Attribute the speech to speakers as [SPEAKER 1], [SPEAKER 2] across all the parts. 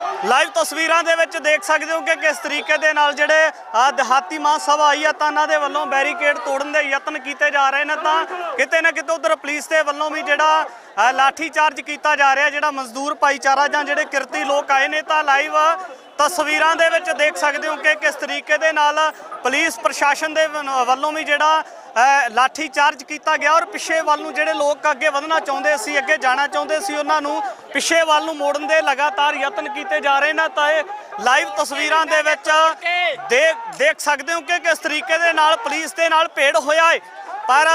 [SPEAKER 1] Live ਤਸਵੀਰਾਂ ਦੇ ਵਿੱਚ ਦੇਖ ਸਕਦੇ ਹੋ ਕਿ ਕਿਸ ਤਰੀਕੇ ਦੇ ਨਾਲ ਜਿਹੜੇ ਦਿਹਾਤੀ ਮਾਂ ਸਭਾ ਆਈ ਆ ਤਾਂ ਉਹਨਾਂ ਦੇ ਵੱਲੋਂ ਬੈਰੀਕੇਡ ਤੋੜਨ ਦੇ ਯਤਨ ਕੀਤੇ ਜਾ ਰਹੇ ਨੇ ਤਾਂ ਕਿਤੇ ਨਾ ਕਿਤੇ ਉਧਰ ਪੁਲਿਸ ਦੇ ਵੱਲੋਂ ਵੀ ਜਿਹੜਾ ਅਹ, ਲਾਠੀ ਚਾਰਜ ਕੀਤਾ ਜਾ ਰਿਹਾ ਜਿਹੜਾ ਮਜ਼ਦੂਰ ਭਾਈਚਾਰਾ ਜਾਂ ਜਿਹੜੇ ਕਿਰਤੀ ਲੋਕ ਆਏ ਨੇ ਤਾਂ ਲਾਈਵ ਤਸਵੀਰਾਂ ਦੇ ਵਿੱਚ ਦੇਖ ਸਕਦੇ ਹੋ ਕਿ ਕਿਸ ਤਰੀਕੇ ਦੇ ਨਾਲ ਪੁਲਿਸ ਪ੍ਰਸ਼ਾਸਨ ਦੇ ਵਨ- ਵੱਲੋਂ ਵੀ ਜਿਹੜਾ ਅਹ, ਲਾਠੀ ਚਾਰਜ ਕੀਤਾ ਗਿਆ ਔਰ ਪਿੱਛੇ ਵੱਲ ਨੂੰ ਜਿਹੜੇ ਲੋਕ ਅੱਗੇ ਵਧਣਾ ਚਾਹੁੰਦੇ ਸੀ ਅੱਗੇ ਜਾਣਾ ਚਾਹੁੰਦੇ ਸੀ ਉਹਨਾਂ ਨੂੰ ਪਿੱਛੇ ਵੱਲ ਨੂੰ ਮੋੜਨ ਦੇ ਲਗਾਤਾਰ ਯਤਨ ਕੀਤੇ ਜਾ ਰਹੇ ਨੇ। ਤਾਂ ਇਹ ਲਾਈਵ ਤਸਵੀਰਾਂ ਦੇ ਵਿੱਚ ਦੇਖ ਦੇਖ ਸਕਦੇ ਹੋ ਕਿ ਕਿਸ ਤਰੀਕੇ ਦੇ ਨਾਲ ਪੁਲਿਸ ਦੇ ਨਾਲ ਭੇੜ ਹੋਇਆ ਹੈ। ਪਰ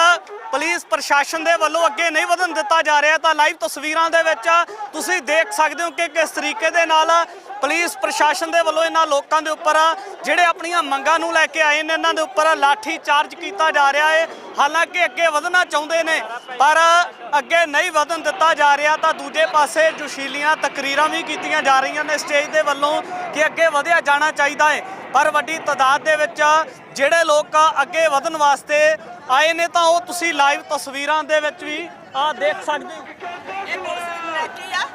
[SPEAKER 1] ਪੁਲਿਸ ਪ੍ਰਸ਼ਾਸਨ ਦੇ ਵੱਲੋਂ ਅੱਗੇ ਨਹੀਂ ਵਧਣ ਦਿੱਤਾ ਜਾ ਰਿਹਾ। ਤਾਂ ਲਾਈਵ ਤਸਵੀਰਾਂ ਦੇ ਵਿੱਚ ਤੁਸੀਂ ਦੇਖ ਸਕਦੇ ਹੋ ਕਿ ਕਿਸ ਤਰੀਕੇ ਦੇ ਨਾਲ ਪੁਲਿਸ ਪ੍ਰਸ਼ਾਸਨ ਦੇ ਵੱਲੋਂ ਇਹਨਾਂ ਲੋਕਾਂ ਦੇ ਉੱਪਰ ਜਿਹੜੇ ਆਪਣੀਆਂ ਮੰਗਾਂ ਨੂੰ ਲੈ ਕੇ ਆਏ ਨੇ, ਇਹਨਾਂ ਦੇ ਉੱਪਰ ਲਾਠੀ ਚਾਰਜ ਕੀਤਾ ਜਾ ਰਿਹਾ ਹੈ ਹਾਲਾਂਕਿ ਅੱਗੇ ਵਧਣਾ ਚਾਹੁੰਦੇ ਨੇ, ਪਰ ਅੱਗੇ ਨਹੀਂ ਵਧਣ ਦਿੱਤਾ ਜਾ ਰਿਹਾ ਤਾਂ ਦੂਜੇ ਪਾਸੇ ਜੋਸ਼ੀਲੀਆਂ ਤਕਰੀਰਾਂ ਵੀ ਕੀਤੀਆਂ ਜਾ ਰਹੀਆਂ ਨੇ। ਸਟੇਜ ਦੇ ਵੱਲੋਂ ਕਿ ਅੱਗੇ ਵਧਿਆ ਜਾਣਾ ਚਾਹੀਦਾ ਹੈ ਪਰ ਵੱਡੀ ਤਾਦਾਦ ਦੇ ਵਿੱਚ ਜਿਹੜੇ ਲੋਕ ਅੱਗੇ ਵਧਣ ਵਾਸਤੇ ਆਏ ਨੇ ਤਾਂ ਉਹ ਤੁਸੀਂ ਲਾਈਵ ਤਸਵੀਰਾਂ ਦੇ ਵਿੱਚ ਵੀ ਆ ਦੇਖ ਸਕਦੇ ਹੋ।
[SPEAKER 2] ਇਹ ਪੁਲਿਸ ਦੀ ਮਰਜ਼ੀ ਆ।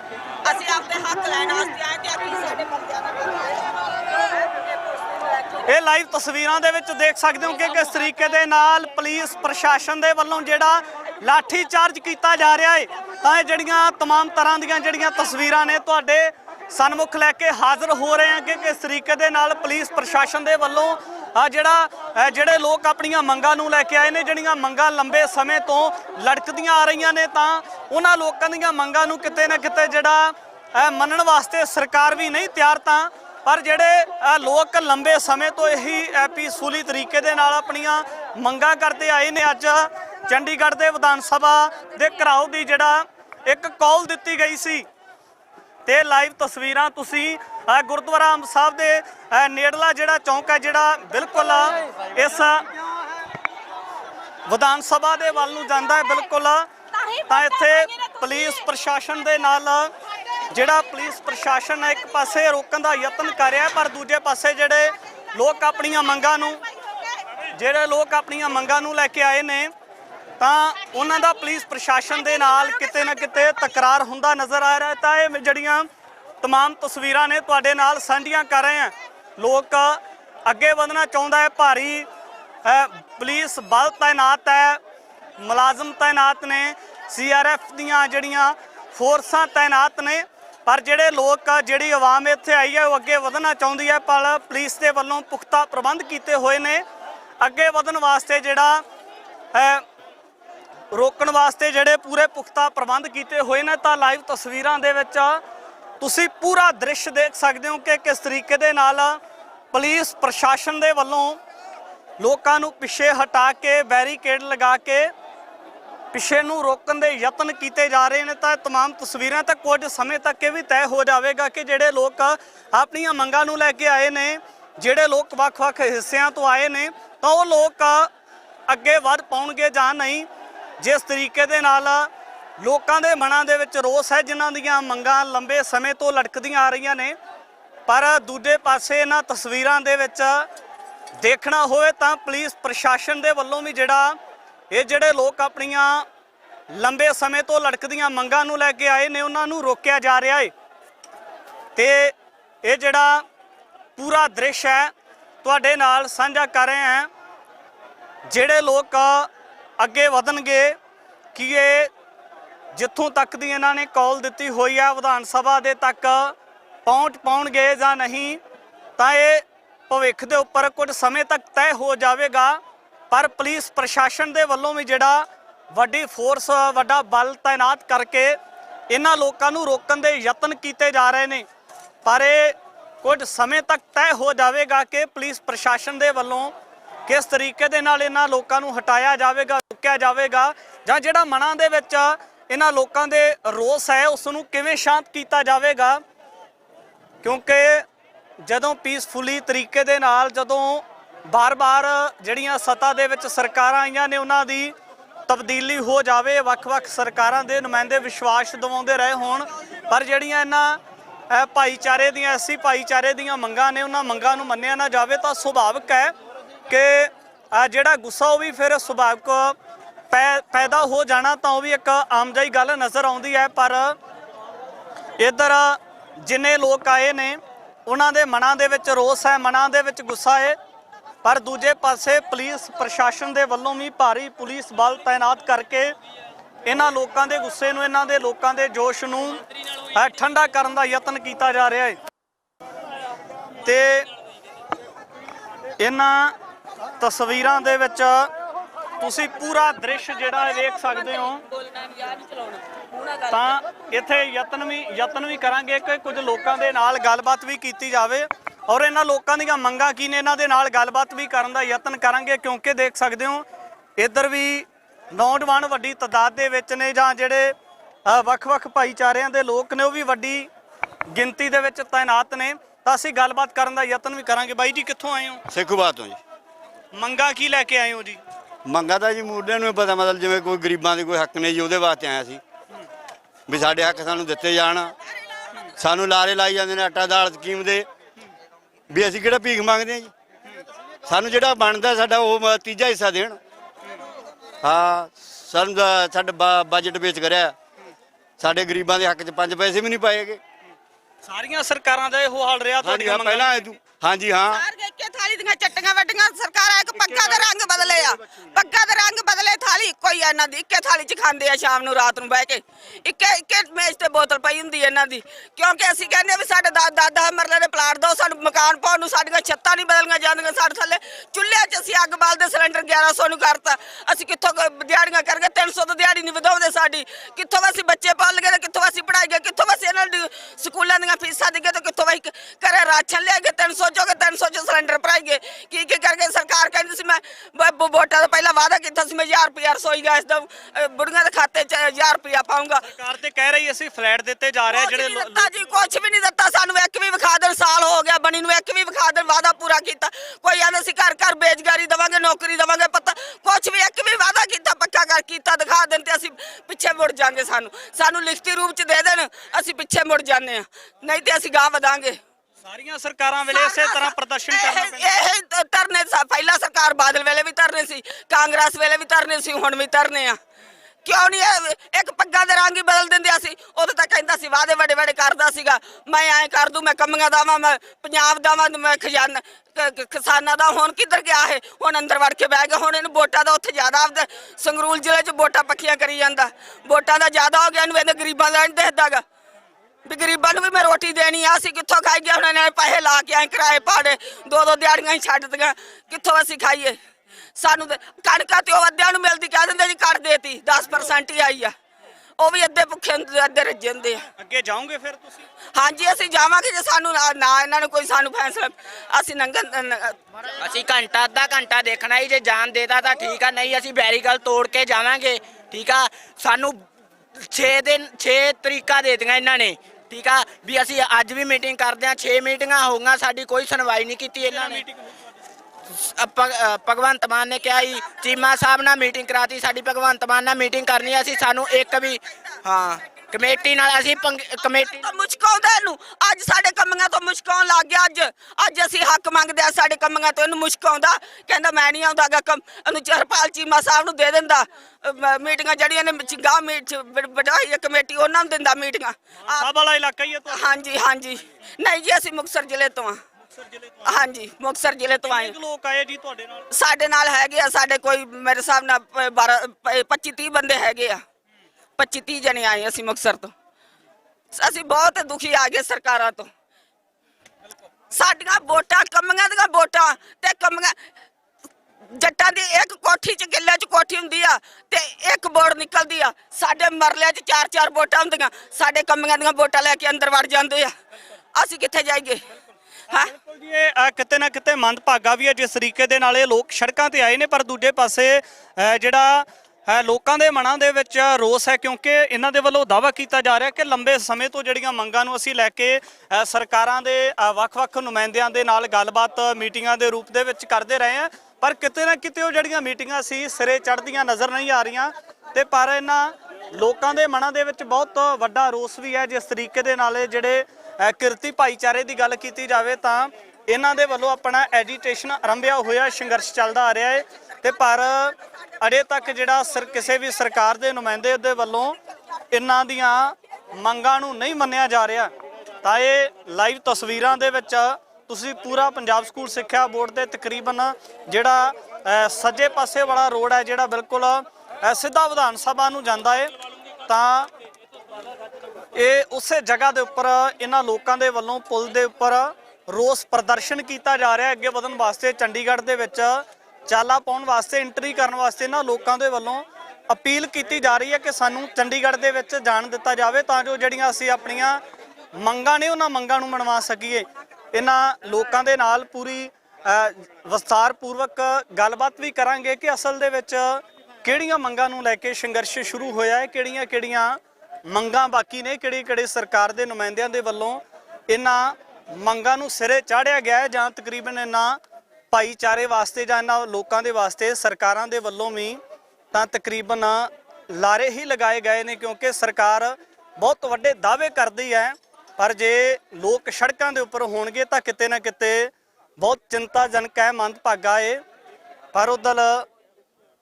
[SPEAKER 2] ਅਸੀਂ ਆਪਣੇ ਹੱਕ ਲੈਣ ਵਾਸਤੇ ਆਏ ਤੇ ਆਪਣੀ ਸਾਡੇ ਬੰਦਿਆਂ ਨਾਲ ਕਰਾਂਗੇ ਇਹ ਪੁਲਿਸ ਦੀ ਮਰਜ਼ੀ
[SPEAKER 1] ਇਹ ਲਾਈਵ ਤਸਵੀਰਾਂ ਦੇ ਵਿੱਚ ਦੇਖ ਸਕਦੇ ਹੋ ਕਿ ਕਿਸ ਤਰੀਕੇ ਦੇ ਨਾਲ ਪੁਲਿਸ ਪ੍ਰਸ਼ਾਸਨ ਦੇ ਵੱਲੋਂ ਜਿਹੜਾ ਲਾਠੀ ਚਾਰਜ ਕੀਤਾ ਜਾ ਰਿਹਾ ਹੈ ਤਾਂ ਇਹ ਜਿਹੜੀਆਂ तमाम ਤਰ੍ਹਾਂ ਦੀਆਂ ਜਿਹੜੀਆਂ ਤਸਵੀਰਾਂ ਨੇ ਤੁਹਾਡੇ ਸਨਮੁਖ ਲੈ ਕੇ ਹਾਜ਼ਰ ਹੋ ਰਹੇ ਹਾਂ ਕਿ ਕਿਸ ਤਰੀਕੇ ਦੇ ਨਾਲ ਪੁਲਿਸ ਪ੍ਰਸ਼ਾਸਨ ਦੇ ਵੱਲੋਂ ਆ ਜਿਹੜਾ ਅ, ਜਿਹੜੇ ਲੋਕ ਆਪਣੀਆਂ ਮੰਗਾਂ ਨੂੰ ਲੈ ਕੇ ਆਏ ਨੇ ਜਿਹੜੀਆਂ ਮੰਗਾਂ ਲੰਬੇ ਸਮੇਂ ਤੋਂ ਲਟਕਦੀਆਂ ਆ ਰਹੀਆਂ ਨੇ ਤਾਂ ਉਹਨਾਂ ਲੋਕਾਂ ਦੀਆਂ ਮੰਗਾਂ ਨੂੰ ਕਿਤੇ ਨਾ ਕਿਤੇ ਜਿਹੜਾ ਅ, ਮੰਨਣ ਵਾਸਤੇ ਸਰਕਾਰ ਵੀ ਨਹੀਂ ਤਿਆਰ ਤਾਂ ਪਰ ਜਿਹੜੇ ਲੋਕ ਲੰਬੇ ਸਮੇਂ ਤੋਂ ਇਹੀ ਪੀਸਫੁਲੀ ਤਰੀਕੇ ਦੇ ਨਾਲ ਆਪਣੀਆਂ ਮੰਗਾਂ ਕਰਦੇ ਆਏ ਨੇ ਅੱਜ ਚੰਡੀਗੜ੍ਹ ਦੇ ਵਿਧਾਨ ਸਭਾ ਦੇ ਘਰਾਓ ਦੀ ਜਿਹੜਾ ਇੱਕ ਕਾਲ ਦਿੱਤੀ ਗਈ ਸੀ। ਤੇ ਲਾਈਵ ਤਸਵੀਰਾਂ ਤੁਸੀਂ ਗੁਰਦੁਆਰਾ ਅੰਬ ਸਾਹਿਬ ਦੇ ਨੇੜਲਾ ਜਿਹੜਾ ਚੌਂਕ ਹੈ ਜਿਹੜਾ ਬਿਲਕੁਲ ਇਸ ਵਿਧਾਨ ਸਭਾ ਦੇ ਵੱਲ ਨੂੰ ਜਾਂਦਾ ਹੈ ਬਿਲਕੁਲ। ਤਾਂ ਇੱਥੇ ਪੁਲਿਸ ਪ੍ਰਸ਼ਾਸਨ ਦੇ ਨਾਲ ਜਿਹੜਾ ਪੁਲਿਸ ਪ੍ਰਸ਼ਾਸਨ ਹੈ ਇੱਕ ਪਾਸੇ ਰੋਕਣ ਦਾ ਯਤਨ ਕਰ ਰਿਹਾ ਹੈ, ਪਰ ਦੂਜੇ ਪਾਸੇ ਜਿਹੜੇ ਲੋਕ ਆਪਣੀਆਂ ਮੰਗਾਂ ਨੂੰ ਜਿਹੜੇ ਲੋਕ ਆਪਣੀਆਂ ਮੰਗਾਂ ਨੂੰ ਲੈ ਕੇ ਆਏ ਨੇ ਤਾਂ ਉਹਨਾਂ ਦਾ ਪੁਲਿਸ ਪ੍ਰਸ਼ਾਸਨ ਦੇ ਨਾਲ ਕਿਤੇ ਨਾ ਕਿਤੇ ਤਕਰਾਰ ਹੁੰਦਾ ਨਜ਼ਰ ਆ ਰਿਹਾ ਹੈ ਤਾਂ ਇਹ ਜਿਹੜੀਆਂ तमाम ਤਸਵੀਰਾਂ ਨੇ ਤੁਹਾਡੇ ਨਾਲ ਸਾਂਝੀਆਂ ਕਰ ਰਹੇ ਹਾਂ ਲੋਕ ਅੱਗੇ ਵਧਣਾ ਚਾਹੁੰਦਾ ਹੈ ਭਾਰੀ ਅ, ਪੁਲਿਸ ਬਲ ਤਾਇਨਾਤ ਹੈ ਮੁਲਾਜ਼ਮ ਤਾਇਨਾਤ ਨੇ ਸੀਆਰਐਫ ਦੀਆਂ ਜਿਹੜੀਆਂ ਫੋਰਸਾਂ ਤਾਇਨਾਤ ਨੇ ਪਰ ਜਿਹੜੇ ਲੋਕ ਜਿਹੜੀ ਆਵਾਮ ਇੱਥੇ ਆਈ ਹੈ ਉਹ ਅੱਗੇ ਵਧਣਾ ਚਾਹੁੰਦੀ ਹੈ ਪਰ ਪੁਲਿਸ ਦੇ ਵੱਲੋਂ ਪੁਖਤਾ ਪ੍ਰਬੰਧ ਕੀਤੇ ਹੋਏ ਨੇ। ਅੱਗੇ ਵਧਣ ਵਾਸਤੇ ਜਿਹੜਾ ਰੋਕਣ ਵਾਸਤੇ ਜਿਹੜੇ ਪੂਰੇ ਪੁਖਤਾ ਪ੍ਰਬੰਧ ਕੀਤੇ ਹੋਏ ਨੇ, ਤਾਂ ਲਾਈਵ ਤਸਵੀਰਾਂ ਦੇ ਵਿੱਚ ਤੁਸੀਂ ਪੂਰਾ ਦ੍ਰਿਸ਼ ਦੇਖ ਸਕਦੇ ਹੋ ਕਿ ਕਿਸ ਤਰੀਕੇ ਦੇ ਨਾਲ ਪੁਲਿਸ ਪ੍ਰਸ਼ਾਸਨ ਦੇ ਵੱਲੋਂ ਲੋਕਾਂ ਨੂੰ ਪਿੱਛੇ ਹਟਾ ਕੇ, ਬੈਰੀਕੇਡ ਲਗਾ ਕੇ ਪਿੱਛੇ ਨੂੰ ਰੋਕਣ ਦੇ ਯਤਨ ਕੀਤੇ ਜਾ ਰਹੇ ਨੇ ਤਾਂ ਇਹ तमाम ਤਸਵੀਰਾਂ ਤਾਂ ਕੁਝ ਸਮੇਂ ਤੱਕ ਇਹ ਵੀ ਤੈਅ ਹੋ ਜਾਵੇਗਾ ਕਿ ਜਿਹੜੇ ਲੋਕ ਆਪਣੀਆਂ ਮੰਗਾਂ ਨੂੰ ਲੈ ਕੇ ਆਏ ਨੇ ਜਿਹੜੇ ਲੋਕ ਵੱਖ-ਵੱਖ ਹਿੱਸਿਆਂ ਤੋਂ ਆਏ ਨੇ ਤਾਂ ਉਹ ਲੋਕ ਅੱਗੇ ਵੱਧ ਪਾਉਣਗੇ ਜਾਂ ਨਹੀਂ ਜਿਸ ਤਰੀਕੇ ਦੇ ਨਾਲ ਲੋਕਾਂ ਦੇ ਮਨਾਂ ਦੇ ਵਿੱਚ ਰੋਸ ਹੈ ਜਿਨ੍ਹਾਂ ਦੀਆਂ ਮੰਗਾਂ ਲੰਬੇ ਸਮੇਂ ਤੋਂ ਲਟਕਦੀਆਂ ਆ ਰਹੀਆਂ ਨੇ ਪਰ ਦੂਜੇ ਪਾਸੇ ਇਹਨਾਂ ਤਸਵੀਰਾਂ ਦੇ ਵਿੱਚ ਦੇਖਣਾ ਹੋਵੇ ਤਾਂ ਪੁਲਿਸ ਪ੍ਰਸ਼ਾਸਨ ਦੇ ਵੱਲੋਂ ਵੀ ਜਿਹੜਾ ਇਹ ਜਿਹੜੇ ਲੋਕ ਆਪਣੀਆਂ ਲੰਬੇ ਸਮੇਂ ਤੋਂ ਲੜਕਦੀਆਂ ਮੰਗਾਂ ਨੂੰ ਲੈ ਕੇ ਆਏ ਨੇ, ਉਹਨਾਂ ਨੂੰ ਰੋਕਿਆ ਜਾ ਰਿਹਾ ਏ। ਤੇ ਇਹ ਜਿਹੜਾ ਪੂਰਾ ਦ੍ਰਿਸ਼ ਹੈ, ਤੁਹਾਡੇ ਨਾਲ ਸਾਂਝਾ ਕਰ ਰਹੇ ਹਾਂ। ਜਿਹੜੇ ਲੋਕ ਅੱਗੇ ਵਧਣਗੇ, ਕਿ ਇਹ ਜਿੱਥੋਂ ਤੱਕ ਦੀ ਇਹਨਾਂ ਨੇ ਕਾਲ ਦਿੱਤੀ ਹੋਈ ਹੈ ਵਿਧਾਨ ਸਭਾ ਦੇ ਤੱਕ ਪਹੁੰਚ ਪਾਉਣਗੇ ਜਾਂ ਨਹੀਂ, ਤਾਂ ਇਹ ਭਵਿੱਖ ਦੇ ਉੱਪਰ ਕੁਝ ਸਮੇਂ ਤੱਕ ਤੈਅ ਹੋ ਜਾਵੇਗਾ। ਪਰ ਪੁਲਿਸ ਪ੍ਰਸ਼ਾਸਨ ਦੇ ਵੱਲੋਂ ਵੀ ਜਿਹੜਾ ਵੱਡੀ ਫੋਰਸ, ਵੱਡਾ ਬਲ ਤਾਇਨਾਤ ਕਰਕੇ ਇਹਨਾਂ ਲੋਕਾਂ ਨੂੰ ਰੋਕਣ ਦੇ ਯਤਨ ਕੀਤੇ ਜਾ ਰਹੇ ਨੇ। ਪਰ ਇਹ ਕੁਝ ਸਮੇਂ ਤੱਕ ਤੈਅ ਹੋ ਜਾਵੇਗਾ ਕਿ ਪੁਲਿਸ ਪ੍ਰਸ਼ਾਸਨ ਦੇ ਵੱਲੋਂ ਕਿਸ ਤਰੀਕੇ ਦੇ ਨਾਲ ਇਹਨਾਂ ਲੋਕਾਂ ਨੂੰ ਹਟਾਇਆ ਜਾਵੇਗਾ, ਰੋਕਿਆ ਜਾਵੇਗਾ ਜਾਂ ਜਿਹੜਾ ਮਨਾਂ ਦੇ ਵਿੱਚ ਇਹਨਾਂ ਲੋਕਾਂ ਦੇ ਰੋਸ ਹੈ, ਉਸ ਨੂੰ ਕਿਵੇਂ ਸ਼ਾਂਤ ਕੀਤਾ ਜਾਵੇਗਾ। ਕਿਉਂਕਿ ਜਦੋਂ ਪੀਸਫੁਲੀ ਤਰੀਕੇ ਦੇ ਨਾਲ ਜਦੋਂ ਬਾਰ-ਬਾਰ ਜਿਹੜੀਆਂ ਸੱਤਾ ਦੇ ਵਿੱਚ ਸਰਕਾਰਾਂ ਆਈਆਂ ਨੇ ਉਹਨਾਂ ਦੀ ਤਬਦੀਲੀ ਹੋ ਜਾਵੇ, ਵੱਖ-ਵੱਖ ਸਰਕਾਰਾਂ ਦੇ ਨੁਮਾਇੰਦੇ ਵਿਸ਼ਵਾਸ ਦਿਵਾਉਂਦੇ ਰਹੇ ਹੋਣ, ਪਰ ਜਿਹੜੀਆਂ ਇਹਨਾਂ ਭਾਈਚਾਰੇ ਦੀਆਂ, ਐਸੀ ਭਾਈਚਾਰੇ ਦੀਆਂ ਮੰਗਾਂ ਨੇ, ਉਹਨਾਂ ਮੰਗਾਂ ਨੂੰ ਮੰਨਿਆ ਨਾ ਜਾਵੇ ਤਾਂ ਸੁਭਾਵਿਕ ਹੈ ਕਿ ਜਿਹੜਾ ਗੁੱਸਾ ਉਹ ਵੀ ਫਿਰ ਸੁਭਾਵਿਕ ਪੈ- ਪੈਦਾ ਹੋ ਜਾਣਾ ਤਾਂ ਉਹ ਵੀ ਇੱਕ ਆਮ ਜਿਹੀ ਗੱਲ ਨਜ਼ਰ ਆਉਂਦੀ ਹੈ, ਪਰ ਇਧਰ ਜਿੰਨੇ ਲੋਕ ਆਏ ਨੇ, ਉਹਨਾਂ ਦੇ ਮਨਾਂ ਦੇ ਵਿੱਚ ਰੋਸ ਹੈ, ਮਨਾਂ ਦੇ ਵਿੱਚ ਗੁੱਸਾ ਹੈ। ਪਰ ਦੂਜੇ ਪਾਸੇ ਪੁਲਿਸ ਪ੍ਰਸ਼ਾਸਨ ਦੇ ਵੱਲੋਂ ਵੀ ਭਾਰੀ ਪੁਲਿਸ ਬਲ ਤਾਇਨਾਤ ਕਰਕੇ ਇਹਨਾਂ ਲੋਕਾਂ ਦੇ ਗੁੱਸੇ ਨੂੰ, ਇਹਨਾਂ ਦੇ ਲੋਕਾਂ ਦੇ ਜੋਸ਼ ਨੂੰ ਠੰਡਾ ਕਰਨ ਦਾ ਯਤਨ ਕੀਤਾ ਜਾ ਰਿਹਾ ਹੈ। ਤੇ ਇਹਨਾਂ ਤਸਵੀਰਾਂ ਦੇ ਵਿੱਚ ਤੁਸੀਂ ਪੂਰਾ ਦ੍ਰਿਸ਼ ਜਿਹੜਾ ਹੈ ਵੇਖ ਸਕਦੇ ਹੋ। ਤਾਂ ਇੱਥੇ ਯਤਨ ਵੀ ਯਤਨ ਵੀ ਕਰਾਂਗੇ ਕਿ ਕੁਝ ਲੋਕਾਂ ਦੇ ਨਾਲ ਗੱਲਬਾਤ ਵੀ ਕੀਤੀ ਜਾਵੇ। ਔਰ ਇਹਨਾਂ ਲੋਕਾਂ ਦੀਆਂ ਮੰਗਾਂ ਕੀ ਨੇ? ਇਹਨਾਂ ਦੇ ਨਾਲ ਗੱਲਬਾਤ ਵੀ ਕਰਨ ਦਾ ਯਤਨ ਕਰਾਂਗੇ ਕਿਉਂਕਿ ਦੇਖ ਸਕਦੇ ਹੋ ਇੱਧਰ ਵੀ ਨੌਜਵਾਨ ਵੱਡੀ ਤਾਦਾਦ ਦੇ ਵਿੱਚ ਨੇ ਜਾਂ ਜਿਹੜੇ ਵੱਖ-ਵੱਖ ਭਾਈਚਾਰਿਆਂ ਦੇ ਲੋਕ ਨੇ ਉਹ ਵੀ ਵੱਡੀ ਗਿਣਤੀ ਦੇ ਵਿੱਚ ਤਾਇਨਾਤ ਨੇ। ਤਾਂ ਅਸੀਂ ਗੱਲਬਾਤ ਕਰਨ ਦਾ ਯਤਨ ਵੀ ਕਰਾਂਗੇ। ਬਾਈ ਜੀ ਕਿੱਥੋਂ ਆਏ ਹੋ?
[SPEAKER 3] ਸਿੱਖੂਬਾਦ ਤੋਂ ਜੀ।
[SPEAKER 1] ਮੰਗਾਂ ਕੀ ਲੈ ਕੇ ਆਏ ਹੋ ਜੀ?
[SPEAKER 3] ਮੰਗਾ ਤਾਂ ਜੀ ਮੁੱਢਿਆਂ ਨੂੰ ਪਤਾ ਮਤਲਬ ਜਿਵੇਂ ਕੋਈ ਗਰੀਬਾਂ ਦੇ ਕੋਈ ਹੱਕ ਨੇ ਜੀ ਉਹਦੇ ਵਾਸਤੇ ਆਇਆ ਸੀ। ਵੀ ਸਾਡੇ ਹੱਕ ਸਾਨੂੰ ਦਿੱਤੇ ਜਾਣ। ਸਾਨੂੰ ਲਾਰੇ ਲਾਈ ਜਾਂਦੇ ਨੇ ਆਟਾ ਦਾਲ ਸਕੀਮ ਦੇ। ਵੀ ਅਸੀਂ ਕਿਹੜਾ ਭੀਖ ਮੰਗਦੇ ਆ ਜੀ? ਸਾਨੂੰ ਜਿਹੜਾ ਬਣਦਾ ਸਾਡਾ ਉਹ ਤੀਜਾ ਹਿੱਸਾ ਦੇਣ। ਹਾਂ ਸਾਨੂੰ ਸਾਡਾ ਬਜਟ ਵੇਚ ਕਰਿਆ। ਸਾਡੇ ਗਰੀਬਾਂ ਦੇ ਹੱਕ 'ਚ ਪੰਜ ਪੈਸੇ ਵੀ ਨਹੀਂ ਪਾਏਗੇ
[SPEAKER 1] ਸਾਰੀਆਂ ਸਰਕਾਰਾਂ ਦਾ ਇਹੋ ਹਾਲ ਰਿਹਾ ਤੁਹਾਡੀਆਂ
[SPEAKER 3] ਪਹਿਲਾਂ ਹਾਂਜੀ ਹਾਂ।
[SPEAKER 2] ਸਾਰ ਕੇ ਥਾਲੀ ਦੀਆਂ ਚੱਟੀਆਂ ਵੱਡੀਆਂ ਸਰਕਾਰਾਂ ਇੱਕ ਪੱਕਾ ਦਾ ਰੰਗ ਬਦਲੇ ਆ। ਪੱਕਾ ਦਾ ਰੰਗ ਬਦਲੇ ਥਾਲੀ। ਕੋਈ ਇਹਨਾਂ ਦੀ ਇੱਕੇ ਥਾਲੀ 'ਚ ਖਾਂਦੇ ਆ ਸ਼ਾਮ ਨੂੰ ਰਾਤ ਨੂੰ ਬਹਿ ਕੇ। ਇੱਕੇ ਇੱਕੇ ਮੇਜ਼ ਤੇ ਬੋਤਲ ਪਈ ਹੁੰਦੀ ਇਹਨਾਂ ਦੀ। ਕਿਉਂਕਿ ਅਸੀਂ ਕਹਿੰਦੇ ਵੀ ਸਾਡੇ ਦਾ- ਦਾਦਾ ਮਰਲੇ ਦੇ ਪਲਾਟ ਦੋ ਸਾਨੂੰ ਮਕਾਨ ਪਾਉਣ ਨੂੰ ਸਾਡੀਆਂ ਛੱਤਾਂ ਨਹੀਂ ਬਦਲੀਆਂ ਜਾਂਦੀਆਂ ਸਾਡੇ ਥੱਲੇ। ਚੁੱਲ੍ਹੇ 'ਚ ਅਸੀਂ ਅੱਗ ਬਾਲਦੇ ਸਿਲੰਡਰ 1100 ਨੂੰ ਕਰਤਾ। ਅਸੀਂ ਕਿੱਥੋਂ ਕੁ ਦਿਹਾੜੀਆਂ ਕਰਕੇ 300 ਤੋਂ ਦਿਹਾੜੀ ਨਹੀਂ ਵਧਾਉਂਦੇ ਸਾਡੀ। ਕਿੱਥੋਂ ਅਸੀਂ ਬੱਚੇ ਪਾਲ ਗਏ ਤੇ ਕਿੱਥੋਂ ਅਸੀਂ ਪੜਾਈ ਗਏ? ਕਿੱਥੋਂ ਅਸੀਂ ਇਹਨਾਂ ਦੀ ਸਕੂਲਾਂ ਦੀਆਂ ਫੀਸਾਂ ਦਿੱਗੇ ਤੇ ਕਿੱਥੋਂ ਅਸੀਂ ਘਰੇ ਰਾਸ਼ਨ ਲਿਆ ਕੇ 300 ਚੋਂ ਕੇ 300 ਚ ਸਿਲੰਡਰ ਭਰਾਈਏ। ਕੀ ਕੀ ਕਰਕੇ ਸਰਕਾਰ ਕਹਿੰਦੀ ਸੀ ਮੈਂ ਬ- ਵੋਟਾਂ ਦਾ ਪਹਿਲਾਂ ਵਾਅਦਾ ਕੀਤਾ ਸੀ ਮੈਂ 1000 ਰੁਪਇਆ ਰਸੋਈ ਗੈਸ ਦਾ ਅ, ਬੁੜੀਆਂ ਦੇ ਖਾਤੇ 'ਚ 1000 ਰੁਪਇਆ ਪਾਉਂਗਾ
[SPEAKER 1] ਸਰਕਾਰ ਤੇ ਕਹਿ ਰਹੀ ਅਸੀਂ ਫਲੈਟ ਦਿੱਤੇ ਜਾ ਰਹੇ ਆ ਜਿਹੜੇ ਲੋ-
[SPEAKER 2] ਦਿੱਤਾ ਜੀ ਕੁਛ ਵੀ ਨਹੀਂ ਦਿੱਤਾ ਸਾਨੂੰ ਇੱਕ ਵੀ ਵਿਖਾ ਦੇਣ ਸਾਲ ਹੋ ਗਿਆ ਬਣੀ ਨੂੰ ਇੱਕ ਵੀ ਵਿਖਾ ਦੇਣ ਵਾਅਦਾ ਪੂਰਾ ਕੀਤਾ। ਕੋਈ ਆਂਦਾ ਸੀ ਘਰ ਘਰ ਬੇਜਗਾਰੀ ਦਵਾਂਗੇ ਨੌਕਰੀ ਦਵਾਂਗੇ ਪਤਾ ਕੁਛ ਵੀ ਇੱਕ ਵੀ ਵਾਅਦਾ ਕੀਤਾ ਪੱਕਾ ਕਰ ਕੀਤਾ ਦਿਖਾ ਦੇਣ ਤੇ ਅਸੀਂ ਪਿੱਛੇ ਮੁੜ ਜਾਾਂਗੇ ਸਾਨੂੰ। ਸਾਨੂੰ ਲਿਖਤੀ ਰੂਪ ਚ ਦੇ ਦੇਣ ਅਸੀਂ ਪਿੱਛੇ ਮੁੜ ਜਾਂਦੇ ਆ ਨਹੀਂ ਤੇ ਅਸੀਂ ਗਾਂ ਵਧਾਂਗੇ।
[SPEAKER 1] ਸਾਰੀਆਂ ਸਰਕਾਰਾਂ ਵੇਲੇ ਇਸੇ ਤਰ੍ਹਾਂ ਪ੍ਰਦਰਸ਼ਨ ਕਰਨਾ ਪੈਂਦਾ।
[SPEAKER 2] ਇਹ ਤ- ਧਰਨੇ ਸਾ- ਪਹਿਲਾਂ ਸਰਕਾਰ ਬਾਦਲ ਵੇਲੇ ਵੀ ਧਰਨੇ ਸੀ ਕਾਂਗਰਸ ਵੇਲੇ ਵੀ ਧਰਨੇ ਸੀ ਹੁਣ ਵੀ ਧਰਨੇ ਆ। ਕਿਉਂ ਨਹੀਂ ਇਹ ਇੱਕ ਪੱਗਾਂ ਦੇ ਰੰਗ ਹੀ ਬਦਲ ਦਿੰਦੇ ਸੀ ਉਦੋਂ ਤਾਂ ਕਹਿੰਦਾ ਸੀ ਵਾਦੇ ਵੱਡੇ ਵੱਡੇ ਕਰਦਾ ਸੀਗਾ। ਮੈਂ ਐ ਕਰ ਦੂੰ ਮੈਂ ਕੰਮੀਆਂ ਦਾਵਾਂ ਮੈਂ ਪੰਜਾਬ ਦਾਵਾਂ ਮੈਂ ਖਜ਼ਾਨਾ ਕ- ਕ- ਕਿਸਾਨਾਂ ਦਾ। ਹੁਣ ਕਿੱਧਰ ਗਿਆ ਇਹ? ਹੁਣ ਅੰਦਰ ਵੜ ਕੇ ਬਹਿ ਗਿਆ। ਹੁਣ ਇਹਨੂੰ ਵੋਟਾਂ ਦਾ ਉੱਥੇ ਜ਼ਿਆਦਾ ਆਪਦੇ ਸੰਗਰੂਲ ਜ਼ਿਲ੍ਹੇ 'ਚ ਵੋਟਾਂ ਪੱਖੀਆਂ ਕਰੀ ਜਾਂਦਾ। ਵੋਟਾਂ ਦਾ ਜ਼ਿਆਦਾ ਹੋ ਗਿਆ ਇਹਨੂੰ ਇਹਦੇ ਗਰੀਬਾਂ ਦਾ ਨਹੀਂ ਦੇਖਦਾਗਾ। ਵੀ ਗਰੀਬਾਂ ਨੂੰ ਵੀ ਮੈਂ ਰੋਟੀ ਦੇਣੀ ਆ ਅਸੀਂ ਕਿੱਥੋਂ ਖਾਈ ਗਿਆ ਹੁਣ ਇਹਨਾਂ ਨੇ ਪੈਸੇ ਲਾ ਕੇ ਆਏ ਕਿਰਾਏ ਪਾੜੇ ਦੋ ਦੋ ਦਿਹਾੜੀਆਂ ਹੀ ਛੱਡ ਦਿੱਤੀਆਂ। ਕਿੱਥੋਂ ਅਸੀਂ ਖਾਈਏ? ਸਾਨੂੰ ਕਣਕਾਂ ਤੇ ਉਹ ਅੱਧਿਆਂ ਨੂੰ ਮਿਲਦੀ ਕਹਿ ਦਿੰਦੇ ਜੀ ਕੱਟ ਦੇਤੀ 10% ਹੀ ਆਈ ਆ। ਉਹ ਵੀ ਅੱਧੇ ਭੁੱਖੇ ਹੁੰਦੇ ਅੱਧੇ ਰੱਜੇ ਹੁੰਦੇ ਆ।
[SPEAKER 1] ਅੱਗੇ ਜਾਓਗੇ ਫਿਰ ਤੁਸੀਂ?
[SPEAKER 2] ਹਾਂਜੀ ਅਸੀਂ ਜਾਵਾਂਗੇ ਜੇ ਸਾਨੂੰ ਨਾ ਨਾ ਇਹਨਾਂ ਨੂੰ ਕੋਈ ਸਾਨੂੰ ਫੈਸਲਾ ਅਸੀਂ ਨੰਗਨ
[SPEAKER 4] ਅਸੀਂ ਘੰਟਾ ਅੱਧਾ ਘੰਟਾ ਦੇਖਣਾ ਹੀ ਜੇ ਜਾਨ ਦੇਤਾ ਤਾਂ ਠੀਕ ਆ ਨਹੀਂ ਅਸੀਂ ਬੈਰੀਕਲ ਤੋੜ ਕੇ ਜਾਵਾਂਗੇ ਠੀਕ ਆ? ਸਾਨੂੰ 6 ਦਿਨ 6 ਤਰੀਕਾ ਦੇ ਦਿੱਤੀਆਂ ਇਹਨਾਂ ਨੇ। ਠੀਕ ਆ? ਵੀ ਅਸੀਂ ਅੱਜ ਵੀ ਮੀਟਿੰਗ ਕਰਦੇ ਆ 6 ਮੀਟਿੰਗਾਂ ਹੋ ਗਈਆਂ ਸਾਡੀ ਕੋਈ ਸੁਣਵਾਈ ਨਹੀਂ ਕੀਤੀ ਇਹਨਾਂ ਨੇ। ਭਗਵੰਤ ਮਾਨ ਨੇ ਕਿਹਾ ਜੀ ਚੀਮਾ ਸਾਹਿਬ ਨਾਲ ਮੀਟਿੰਗ ਕਰਾਤੀ ਸਾਡੀ ਭਗਵੰਤ ਮਾਨ ਨਾਲ ਮੀਟਿੰਗ ਕਰਨੀ ਆ ਅਸੀਂ ਸਾਨੂੰ ਇੱਕ ਵੀ ਹਾਂ। ਕਮੇਟੀ ਨਾਲ ਅਸੀਂ ਪੰਗ- ਕਮੇਟੀ
[SPEAKER 2] ਤਾਂ ਮੁਸ਼ਕਾਉਂਦਾ ਇਹਨੂੰ। ਅੱਜ ਸਾਡੇ ਕੰਮੀਆਂ ਤੋਂ ਮੁਸ਼ਕਾਉਣ ਲੱਗ ਗਿਆ ਅੱਜ। ਅੱਜ ਅਸੀਂ ਹੱਕ ਮੰਗਦੇ ਆ ਸਾਡੇ ਕੰਮੀਆਂ ਤੋਂ ਇਹਨੂੰ ਮੁਸ਼ਕਾਉਂਦਾ। ਕਹਿੰਦਾ ਮੈਂ ਨਹੀਂ ਆਉਂਦਾਗਾ ਕੰਮ। ਇਹਨੂੰ ਚਰਪਾਲ ਚੀਮਾ ਸਾਹਿਬ ਨੂੰ ਦੇ ਦਿੰਦਾ। ਅਹ ਮ- ਮੀਟਿੰਗਾਂ ਜਿਹੜੀਆਂ ਨੇ ਚਿੰਗਾ ਮੀਟ ਵਡਾਈ ਕਮੇਟੀ ਉਹਨਾਂ ਨੂੰ ਦਿੰਦਾ ਮੀਟਿੰਗਾਂ। ਆ-
[SPEAKER 1] ਸਭ ਵਾਲਾ ਇਲਾਕਾ ਹੀ ਹੈ ਤੁਹਾਡਾ।
[SPEAKER 2] ਹਾਂਜੀ ਹਾਂਜੀ। ਨਹੀਂ ਜੀ ਅਸੀਂ ਮੁਕਤਸਰ ਜ਼ਿਲ੍ਹੇ ਤੋਂ ਆ।
[SPEAKER 1] ਮੁਕਤਸਰ ਜ਼ਿਲ੍ਹੇ ਤੋਂ
[SPEAKER 2] ਹਾਂਜੀ ਮੁਕਤਸਰ ਜ਼ਿਲ੍ਹੇ ਤੋਂ ਆਏ
[SPEAKER 1] ਕਿੰਨੇ ਕੁ ਲੋਕ ਆਏ ਜੀ ਤੁਹਾਡੇ ਨਾਲ?
[SPEAKER 2] ਸਾਡੇ ਨਾਲ ਹੈਗੇ ਆ ਸਾਡੇ ਕੋਈ ਮੇਰੇ ਹਿਸਾਬ ਨਾਲ 12 25 30 ਬੰਦੇ ਹੈਗੇ ਆ। 25 30 ਜਣੇ ਆਏ ਅਸੀਂ ਮੁਕਤਸਰ ਤੋਂ। ਅਸੀਂ ਬਹੁਤ ਦੁਖੀ ਆ ਗਏ ਸਰਕਾਰਾਂ ਤੋਂ। ਸਾਡੀਆਂ ਵੋਟਾਂ, ਕੰਮੀਆਂ ਦੀਆਂ ਵੋਟਾਂ ਤੇ ਕੰਮੀਆਂ, ਜੱਟਾਂ ਦੀ ਇੱਕ ਕੋਠੀ ਚ ਕਿੱਲੇ ਚ ਕੋਠੀ ਹੁੰਦੀ ਆ ਤੇ ਇੱਕ ਬੋਰਡ ਨਿਕਲਦੀ ਆ। ਸਾਡੇ ਮਰਲਿਆਂ ਚ ਚਾਰ ਚਾਰ ਵੋਟਾਂ ਹੁੰਦੀਆਂ। ਸਾਡੇ ਕੰਮੀਆਂ ਦੀਆਂ ਵੋਟਾਂ ਲੈ ਕੇ ਅੰਦਰ ਵੜ ਜਾਂਦੇ ਆ। ਅਸੀਂ ਕਿੱਥੇ ਜਾਈਏ? ਹਾਂ।
[SPEAKER 1] ਬਿਲਕੁਲ ਜੀ, ਇਹ ਕਿਤੇ ਨਾ ਕਿਤੇ ਮੰਦਭਾਗਾ ਵੀ ਹੈ ਜਿਸ ਤਰੀਕੇ ਦੇ ਨਾਲ ਇਹ ਲੋਕ ਸੜਕਾਂ ਤੇ ਆਏ ਨੇ, ਪਰ ਦੂਜੇ ਪਾਸੇ ਜਿਹੜਾ ਲੋਕਾਂ ਦੇ ਮਨਾਂ ਦੇ ਵਿੱਚ ਰੋਸ ਹੈ ਕਿਉਂਕਿ ਇਹਨਾਂ ਦੇ ਵੱਲੋਂ ਦਾਵਾ ਕੀਤਾ ਜਾ ਰਿਹਾ ਕਿ ਲੰਬੇ ਸਮੇਂ ਤੋਂ ਜਿਹੜੀਆਂ ਮੰਗਾਂ ਨੂੰ ਅਸੀਂ ਲੈ ਕੇ ਸਰਕਾਰਾਂ ਦੇ ਵੱਖ-ਵੱਖ ਨੁਮਾਇੰਦਿਆਂ ਦੇ ਨਾਲ ਗੱਲਬਾਤ, ਮੀਟਿੰਗਾਂ ਦੇ ਰੂਪ ਦੇ ਵਿੱਚ ਕਰਦੇ ਰਹੇ ਹਾਂ। ਪਰ ਕਿਤੇ ਨਾ ਕਿਤੇ ਉਹ ਜਿਹੜੀਆਂ ਮੀਟਿੰਗਾਂ ਸੀ, ਸਿਰੇ ਚੜ੍ਹਦੀਆਂ ਨਜ਼ਰ ਨਹੀਂ ਆ ਰਹੀਆਂ। ਤੇ ਪਰ ਇਹਨਾਂ ਲੋਕਾਂ ਦੇ ਮਨਾਂ ਦੇ ਵਿੱਚ ਬਹੁਤ ਵੱਡਾ ਰੋਸ ਵੀ ਹੈ, ਜਿਸ ਤਰੀਕੇ ਦੇ ਨਾਲ ਜਿਹੜੇ ਕਿਰਤੀ ਭਾਈਚਾਰੇ ਦੀ ਗੱਲ ਕੀਤੀ ਜਾਵੇ ਤਾਂ ਇਹਨਾਂ ਦੇ ਵੱਲੋਂ ਆਪਣਾ ਐਜੀਟੇਸ਼ਨ ਆਰੰਭਿਆ ਹੋਇਆ, ਸੰਘਰਸ਼ ਚੱਲਦਾ ਆ ਰਿਹਾ ਹੈ। ਤੇ ਪਰ ਅਜੇ ਤੱਕ ਜਿਹੜਾ ਸਰ, ਕਿਸੇ ਵੀ ਸਰਕਾਰ ਦੇ ਨੁਮਾਇੰਦੇ ਦੇ ਵੱਲੋਂ ਇਹਨਾਂ ਦੀਆਂ ਮੰਗਾਂ ਨੂੰ ਨਹੀਂ ਮੰਨਿਆ ਜਾ ਰਿਹਾ, ਤਾਂ ਇਹ ਲਾਈਵ ਤਸਵੀਰਾਂ ਦੇ ਵਿੱਚ ਤੁਸੀਂ ਪੂਰਾ ਪੰਜਾਬ ਸਕੂਲ ਸਿੱਖਿਆ ਬੋਰਡ ਦੇ ਤਕਰੀਬਨ ਜਿਹੜਾ ਸੱਜੇ ਪਾਸੇ ਵਾਲਾ ਰੋਡ ਹੈ ਜਿਹੜਾ ਬਿਲਕੁਲ ਸਿੱਧਾ ਵਿਧਾਨ ਸਭਾ ਨੂੰ ਜਾਂਦਾ ਹੈ ਤਾਂ ਇਹ ਉਸੇ ਜਗ੍ਹਾ ਦੇ ਉੱਪਰ ਇਹਨਾਂ ਲੋਕਾਂ ਦੇ ਵੱਲੋਂ ਪੁਲ ਦੇ ਉੱਪਰ ਰੋਸ ਪ੍ਰਦਰਸ਼ਨ ਕੀਤਾ ਜਾ ਰਿਹਾ, ਅੱਗੇ ਵਧਣ ਵਾਸਤੇ ਚੰਡੀਗੜ੍ਹ ਦੇ ਵਿੱਚ ਚਾਲਾ ਪਾਉਣ ਵਾਸਤੇ ਐਂਟਰੀ ਕਰਨ ਵਾਸਤੇ ਇਹਨਾਂ ਲੋਕਾਂ ਦੇ ਵੱਲੋਂ ਅਪੀਲ ਕੀਤੀ ਜਾ ਰਹੀ ਹੈ ਕਿ ਸਾਨੂੰ ਚੰਡੀਗੜ੍ਹ ਦੇ ਵਿੱਚ ਜਾਣ ਦਿੱਤਾ ਜਾਵੇ ਤਾਂ ਜੋ ਜਿਹੜੀਆਂ ਅਸੀਂ ਆਪਣੀਆਂ ਮੰਗਾਂ ਨੇ ਉਹਨਾਂ ਮੰਗਾਂ ਨੂੰ ਮਨਵਾ ਸਕੀਏ। ਇਹਨਾਂ ਲੋਕਾਂ ਦੇ ਨਾਲ ਪੂਰੀ ਵਿਸਥਾਰਪੂਰਵਕ ਗੱਲਬਾਤ ਵੀ ਕਰਾਂਗੇ ਕਿ ਅਸਲ ਦੇ ਵਿੱਚ ਕਿਹੜੀਆਂ ਮੰਗਾਂ ਨੂੰ ਲੈ ਕੇ ਸੰਘਰਸ਼ ਸ਼ੁਰੂ ਹੋਇਆ ਹੈ, ਕਿਹੜੀਆਂ ਕਿਹੜੀਆਂ ਮੰਗਾਂ ਬਾਕੀ ਨੇ, ਕਿਹੜੀ, ਕਿਹੜੇ ਸਰਕਾਰ ਦੇ ਨੁਮਾਇੰਦਿਆਂ ਦੇ ਵੱਲੋਂ ਇਹਨਾਂ ਮੰਗਾਂ ਨੂੰ ਸਿਰੇ ਚਾੜਿਆ ਗਿਆ ਹੈ ਜਾਂ ਤਕਰੀਬਨ ਇਹਨਾਂ ਭਾਈਚਾਰੇ ਵਾਸਤੇ ਜਾਂ ਇਹਨਾਂ ਲੋਕਾਂ ਦੇ ਵਾਸਤੇ, ਸਰਕਾਰਾਂ ਦੇ ਵੱਲੋਂ ਵੀ ਤਾਂ ਤਕਰੀਬਨ ਲਾਰੇ ਹੀ ਲਗਾਏ ਗਏ ਨੇ ਕਿਉਂਕਿ ਸਰਕਾਰ ਬਹੁਤ ਵੱਡੇ ਦਾਅਵੇ ਕਰਦੀ ਹੈ। ਪਰ ਜੇ ਲੋਕ ਸੜਕਾਂ ਦੇ ਉੱਪਰ ਹੋਣਗੇ ਤਾਂ ਕਿਤੇ ਨਾ ਕਿਤੇ ਬਹੁਤ ਚਿੰਤਾਜਨਕ ਹੈ, ਮੰਦਭਾਗਾ ਹੈ। ਪਰ ਉਧਰ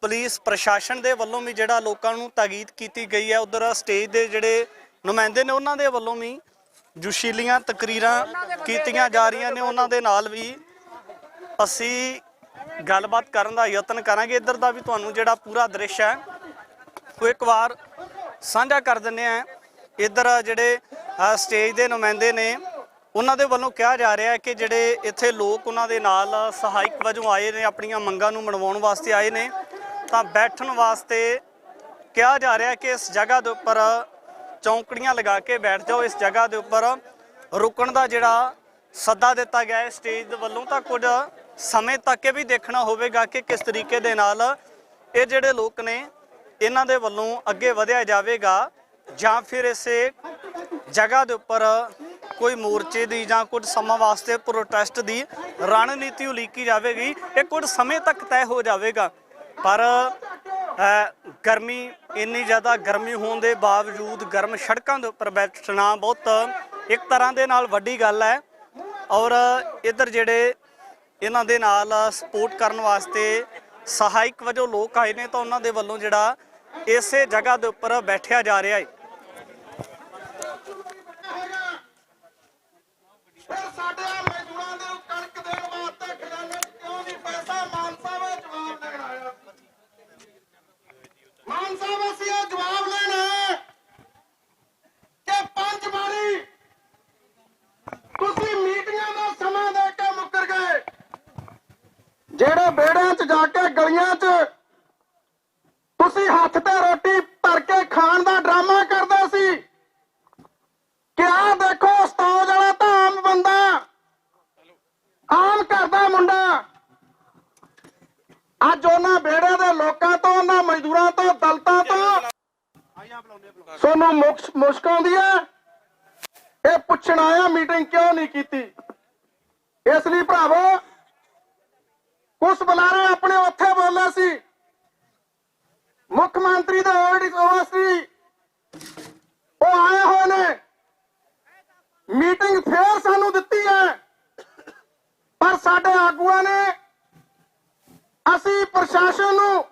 [SPEAKER 1] ਪੁਲਿਸ ਪ੍ਰਸ਼ਾਸਨ ਦੇ ਵੱਲੋਂ ਵੀ ਜਿਹੜਾ ਲੋਕਾਂ ਨੂੰ ਤਾਕੀਦ ਕੀਤੀ ਗਈ ਹੈ, ਉਧਰ ਸਟੇਜ ਦੇ ਜਿਹੜੇ ਨੁਮਾਇੰਦੇ ਨੇ ਉਹਨਾਂ ਦੇ ਵੱਲੋਂ ਵੀ ਜੋਸ਼ੀਲੀਆਂ ਤਕਰੀਰਾਂ ਕੀਤੀਆਂ ਜਾ ਰਹੀਆਂ ਨੇ। ਉਹਨਾਂ ਦੇ ਨਾਲ ਵੀ ਅਸੀਂ ਗੱਲਬਾਤ ਕਰਨ ਦਾ ਯਤਨ ਕਰਾਂਗੇ। ਇੱਧਰ ਦਾ ਵੀ ਤੁਹਾਨੂੰ ਜਿਹੜਾ ਪੂਰਾ ਦ੍ਰਿਸ਼ ਹੈ, ਉਹ ਇੱਕ ਵਾਰ ਸਾਂਝਾ ਕਰ ਦਿੰਦੇ ਆ ਇੱਧਰ ਜਿਹੜੇ ਸਟੇਜ ਦੇ ਨੁਮਾਇੰਦੇ ਨੇ, ਉਹਨਾਂ ਦੇ ਵੱਲੋਂ ਕਿਹਾ ਜਾ ਰਿਹਾ ਹੈ ਕਿ ਜਿਹੜੇ ਇੱਥੇ ਲੋਕ ਉਹਨਾਂ ਦੇ ਨਾਲ ਸਹਾਇਕ ਵਜੋਂ ਆਏ ਨੇ, ਆਪਣੀਆਂ ਮੰਗਾਂ ਨੂੰ ਮਨਵਾਉਣ ਵਾਸਤੇ ਆਏ ਨੇ, ਤਾਂ ਬੈਠਣ ਵਾਸਤੇ ਕਿਹਾ ਜਾ ਰਿਹਾ ਹੈ ਕਿ ਇਸ ਜਗ੍ਹਾ ਦੇ ਉੱਪਰ ਚੌਂਕੜੀਆਂ ਲਗਾ ਕੇ ਬੈਠ ਜਾਓ। ਇਸ ਜਗ੍ਹਾ ਦੇ ਉੱਪਰ ਰੁਕਣ ਦਾ ਜਿਹੜਾ ਸੱਦਾ ਦਿੱਤਾ ਗਿਆ ਹੈ ਸਟੇਜ ਦੇ ਵੱਲੋਂ, ਤਾਂ ਕੁਝ ਸਮੇਂ ਤੱਕ ਇਹ ਵੀ ਦੇਖਣਾ ਹੋਵੇਗਾ ਕਿ ਕਿਸ ਤਰੀਕੇ ਦੇ ਨਾਲ ਇਹ ਜਿਹੜੇ ਲੋਕ ਨੇ, ਇਹਨਾਂ ਦੇ ਵੱਲੋਂ ਅੱਗੇ ਵਧਿਆ ਜਾਵੇਗਾ ਜਾਂ ਫਿਰ ਇਸੇ ਜਗ੍ਹਾ ਦੇ ਉੱਪਰ ਕੋਈ ਮੋਰਚੇ ਦੀ ਜਾਂ ਕੁਝ ਸਮਾਂ ਵਾਸਤੇ ਪ੍ਰੋਟੈਸਟ ਦੀ ਰਣਨੀਤੀ ਉਲੀਕੀ ਜਾਵੇਗੀ। ਇਹ ਕੁਝ ਸਮੇਂ ਤੱਕ ਤੈਅ ਹੋ ਜਾਵੇਗਾ। ਪਰ ਗਰਮੀ ਇੰਨੀ ਜ਼ਿਆਦਾ ਗਰਮੀ ਹੋਣ ਦੇ ਬਾਵਜੂਦ ਗਰਮ ਸੜਕਾਂ ਦੇ ਉੱਪਰ ਬੈਠਣਾ ਬਹੁਤ ਇੱਕ ਤਰ੍ਹਾਂ ਦੇ ਨਾਲ ਵੱਡੀ ਗੱਲ ਹੈ। ਔਰ ਇੱਧਰ ਜਿਹੜੇ ਇਹਨਾਂ ਦੇ ਨਾਲ ਸਪੋਰਟ ਕਰਨ ਵਾਸਤੇ ਸਹਾਇਕ ਵਜੋਂ ਲੋਕ ਆਏ ਨੇ ਤਾਂ ਉਹਨਾਂ ਦੇ ਵੱਲੋਂ ਜਿਹੜਾ ਇਸੇ ਜਗ੍ਹਾ ਦੇ ਉੱਪਰ ਬੈਠਿਆ ਜਾ ਰਿਹਾ ਹੈ
[SPEAKER 5] ਫਿਰ ਸਾਡੇ ਆ ਮਜ਼ਦੂਰਾਂ ਦੇ ਨੂੰ ਕਣਕ ਦੇਣ ਵਾਸਤੇ ਖਜ਼ਾਨੇ 'ਚ ਕਿਉਂ ਨਹੀਂ ਪੈਸਾ ਮਾਨ ਸਾਹਿਬ ਇਹ ਜਵਾਬ ਦੇਣ ਆਇਆ ਮਾਨ ਸਾਹਿਬ ਅਸੀਂ ਇਹ ਜਵਾਬ ਲੈਣ ਆਏ ਕਿ ਪੰਜ ਵਾਰੀ ਤੁਸੀਂ ਮੀਟਿੰਗਾਂ ਦਾ ਸਮਾਂ ਦੇ ਕੇ ਮੁੱਕਰ ਗਏ ਜਿਹੜੇ ਬੇੜਿਆਂ 'ਚ ਜਾ ਕੇ ਗਲੀਆਂ 'ਚ ਤੁਸੀਂ ਹੱਥ ਤੇ ਰੋਟੀ ਭਰ ਕੇ ਖਾਣ ਦਾ ਡਰਾਮਾ ਕਰਦੇ ਸੀ ਕਿ ਆਹ ਦੇਖੋ ਉਸਤਾਦ ਵਾਲਾ ਤਾਂ ਆਮ ਬੰਦਾ ਆਮ ਕਰਦਾ ਮੁੰਡਾ ਅੱਜ ਉਹਨਾਂ ਬੇੜੇ ਦੇ ਲੋਕਾਂ ਤੋਂ ਉਹਨਾਂ ਮਜ਼ਦੂਰਾਂ ਤੋਂ ਦਲਤਾਂ ਤੋਂ ਸੋਨੂੰ ਮੁਸ਼ਕ ਆਉਂਦੀ ਹੈ? ਇਹ ਪੁੱਛਣ ਆਇਆ ਮੀਟਿੰਗ ਕਿਉਂ ਨਹੀਂ ਕੀਤੀ? ਇਸ ਲਈ ਭਰਾਵੋ ਕੁਝ ਬੁਲਾਰੇ ਆਪਣੇ ਉੱਥੇ ਬੋਲੇ ਸੀ। ਮੁੱਖ ਮੰਤਰੀ ਦੇ ਉਹ ਸੀ। ਉਹ ਆਏ ਹੋਏ ਨੇ। ਮੀਟਿੰਗ ਫੇਰ ਸਾਨੂੰ ਦਿੱਤੀ ਹੈ। ਪਰ ਸਾਡੇ ਆਗੂਆਂ ਨੇ ਅਸੀਂ ਪ੍ਰਸ਼ਾਸਨ ਨੂੰ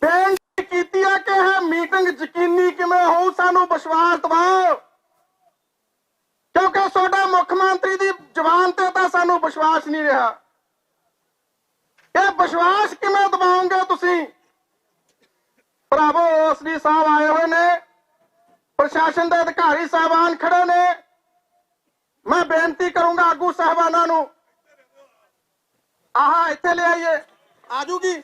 [SPEAKER 5] ਬੇਨਤੀ ਕੀਤੀ ਹੈ ਕਿ ਇਹ ਮੀਟਿੰਗ ਯਕੀਨੀ ਕਿਵੇਂ ਹੋਊ ਸਾਨੂੰ ਵਿਸ਼ਵਾਸ ਦਿਵਾਓ। ਕਿਉਂਕਿ ਤੁਹਾਡਾ ਮੁੱਖ ਮੰਤਰੀ ਦੀ ਜ਼ੁਬਾਨ ਤੇ ਤਾਂ ਸਾਨੂੰ ਵਿਸ਼ਵਾਸ ਨਹੀਂ ਰਿਹਾ। ਇਹ ਵਿਸ਼ਵਾਸ ਕਿਵੇਂ ਦਿਵਾਓਗੇ ਤੁਸੀਂ? ਭਰਾਵੋ, ਓਸਡੀ ਸਾਹਿਬ ਆਏ ਹੋਏ ਨੇ। ਪ੍ਰਸ਼ਾਸਨ ਦੇ ਅਧਿਕਾਰੀ ਸਾਹਿਬਾਨ ਖੜੇ ਨੇ। ਮੈਂ ਬੇਨਤੀ ਕਰੂੰਗਾ ਆਗੂ ਸਾਹਿਬਾਨਾਂ ਨੂੰ। ਆਹ, ਇੱਥੇ ਲੈ ਆਈਏ। ਆਜੂਗੀ।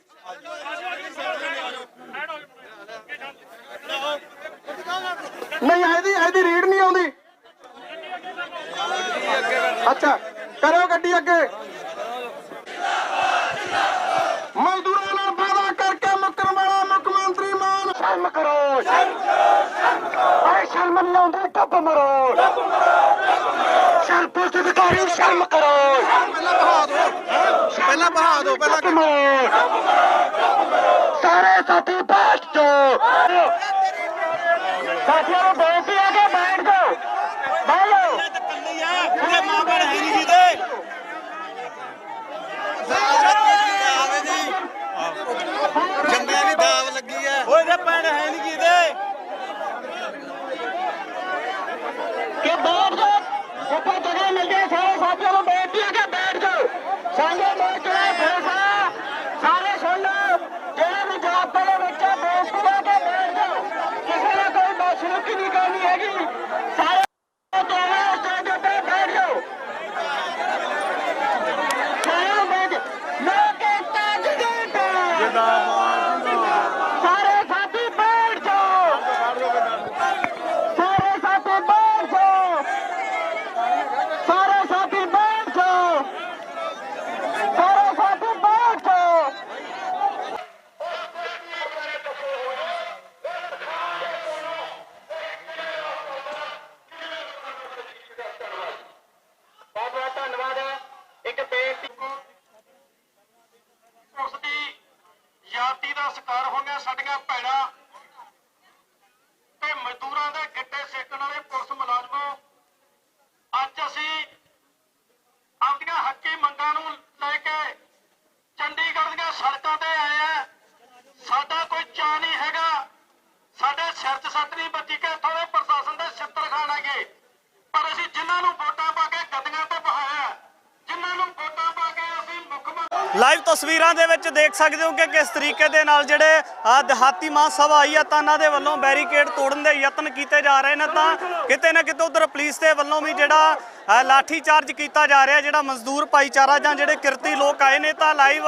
[SPEAKER 5] ਨਹੀਂ ਇਹਦੀ ਇਹਦੀ ਰੀਡ ਨਹੀਂ ਆਉਂਦੀ। ਅੱਛਾ ਕਰੋ ਗੱਡੀ ਅੱਗੇ। ਮਜ਼ਦੂਰਾਂ ਨਾਲ ਵਾਅਦਾ ਕਰਕੇ ਮੁੱਕਣ ਵਾਲਾ ਮੁੱਖ ਮੰਤਰੀ ਮਾਨ। ਸ਼ਰਮ ਕਰੋ ਆਏ ਸ਼ਰਮ ਨਹੀਂ ਆਉਂਦੀ ਟੱਪ ਮਰੋ। ਸ਼ਰਮ ਪੁਲਿਸ ਅਧਿਕਾਰੀ ਸ਼ਰਮ ਕਰੋ। ਪਹਿਲਾਂ ਬਹਾ ਦਿਓ। ਪਹਿਲਾਂ ਬਹਾ ਦਿਓ ਪਹਿਲਾਂ ਸਾਰੇ ਸਾਥੀ ਬੈਠ ਜਾਓ। ਸਾਥੀਆਂ ਨੂੰ ਬੇਨਤੀ ਆ ਕੇ ਬੈਠ ਜਾਓ। ਬਹਿ ਜਾਓ।
[SPEAKER 1] ਪੂਰੇ ਮਾਪੜ ਹੈ ਹੈ ਨਹੀਂ
[SPEAKER 6] ਜਿਹਦੇ ਸਾਰੇ ਸਾਥੀਆਂ ਨੂੰ ਬੇਨਤੀ ਆ ਕੇ ਬੈਠ ਜਾਓ। ਸੰਗਤ
[SPEAKER 1] ਲਾਈਵ ਤਸਵੀਰਾਂ ਦੇ ਵਿੱਚ ਦੇਖ ਸਕਦੇ ਹੋ ਕਿ ਕਿਸ ਤਰੀਕੇ ਦੇ ਨਾਲ ਜਿਹੜੇ ਦਿਹਾਤੀ ਮਾਂ ਆਈ ਆ ਤਾਂ ਉਹਨਾਂ ਦੇ ਵੱਲੋਂ ਬੈਰੀਕੇਡ ਤੋੜਨ ਦੇ ਯਤਨ ਕੀਤੇ ਜਾ ਰਹੇ ਨੇ ਤਾਂ ਕਿਤੇ ਨਾ ਕਿਤੇ ਉਧਰ ਪੁਲਿਸ ਦੇ ਵੱਲੋਂ ਵੀ ਜਿਹੜਾ ਅ, ਲਾਠੀ ਚਾਰਜ ਕੀਤਾ ਜਾ ਰਿਹਾ ਜਿਹੜਾ ਮਜ਼ਦੂਰ ਭਾਈਚਾਰਾ ਜਾਂ ਜਿਹੜੇ ਕਿਰਤੀ ਲੋਕ ਆਏ ਨੇ ਤਾਂ ਲਾਈਵ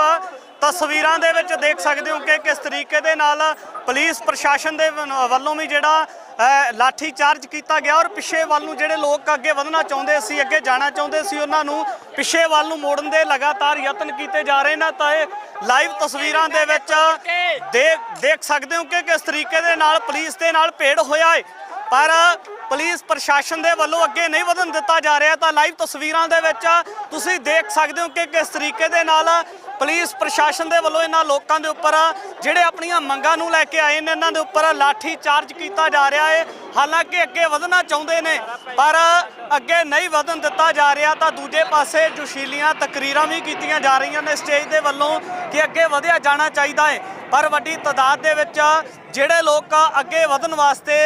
[SPEAKER 1] ਤਸਵੀਰਾਂ ਦੇ ਵਿੱਚ ਦੇਖ ਸਕਦੇ ਹੋ ਕਿ ਕਿਸ ਤਰੀਕੇ ਦੇ ਨਾਲ ਪੁਲਿਸ ਪ੍ਰਸ਼ਾਸਨ ਦੇ ਵੱਲੋਂ ਵੀ ਜਿਹੜਾ ਅ, ਲਾਠੀ ਚਾਰਜ ਕੀਤਾ ਗਿਆ ਔਰ ਪਿੱਛੇ ਵੱਲ ਨੂੰ ਜਿਹੜੇ ਲੋਕ ਅੱਗੇ ਵਧਣਾ ਚਾਹੁੰਦੇ ਸੀ ਅੱਗੇ ਜਾਣਾ ਚਾਹੁੰਦੇ ਸੀ ਉਹਨਾਂ ਨੂੰ ਪਿੱਛੇ ਵੱਲ ਨੂੰ ਮੋੜਨ ਦੇ ਲਗਾਤਾਰ ਯਤਨ ਕੀਤੇ ਜਾ ਰਹੇ ਨੇ। ਤਾਂ ਇਹ ਲਾਈਵ ਤਸਵੀਰਾਂ ਦੇ ਵਿੱਚ ਦੇਖ ਦੇਖ ਸਕਦੇ ਹੋ ਕਿ ਕਿਸ ਤਰੀਕੇ ਦੇ ਨਾਲ ਪੁਲਿਸ ਦੇ ਨਾਲ ਭੇੜ ਹੋਇਆ ਹੈ। ਪਰ ਪੁਲਿਸ ਪ੍ਰਸ਼ਾਸਨ ਦੇ ਵੱਲੋਂ ਅੱਗੇ ਨਹੀਂ ਵਧਣ ਦਿੱਤਾ ਜਾ ਰਿਹਾ, ਤਾਂ ਲਾਈਵ ਤਸਵੀਰਾਂ ਦੇ ਵਿੱਚ ਤੁਸੀਂ ਦੇਖ ਸਕਦੇ ਹੋ ਕਿ ਕਿਸ ਤਰੀਕੇ ਦੇ ਨਾਲ ਪੁਲਿਸ ਪ੍ਰਸ਼ਾਸਨ ਦੇ ਵੱਲੋਂ ਇਹਨਾਂ ਲੋਕਾਂ ਦੇ ਉੱਪਰ ਜਿਹੜੇ ਆਪਣੀਆਂ ਮੰਗਾਂ ਨੂੰ ਲੈ ਕੇ ਆਏ ਨੇ, ਇਹਨਾਂ ਦੇ ਉੱਪਰ ਲਾਠੀ ਚਾਰਜ ਕੀਤਾ ਜਾ ਰਿਹਾ ਹੈ। ਹਾਲਾਂਕਿ ਅੱਗੇ ਵਧਣਾ ਚਾਹੁੰਦੇ ਨੇ, ਪਰ ਅੱਗੇ ਨਹੀਂ ਵਧਣ ਦਿੱਤਾ ਜਾ ਰਿਹਾ, ਤਾਂ ਦੂਜੇ ਪਾਸੇ ਜੋਸ਼ੀਲੀਆਂ ਤਕਰੀਰਾਂ ਵੀ ਕੀਤੀਆਂ ਜਾ ਰਹੀਆਂ ਨੇ ਸਟੇਜ ਦੇ ਵੱਲੋਂ ਕਿ ਅੱਗੇ ਵਧਿਆ ਜਾਣਾ ਚਾਹੀਦਾ ਹੈ। ਪਰ ਵੱਡੀ ਤਾਦਾਦ ਦੇ ਵਿੱਚ ਜਿਹੜੇ ਲੋਕ ਅੱਗੇ ਵਧਣ ਵਾਸਤੇ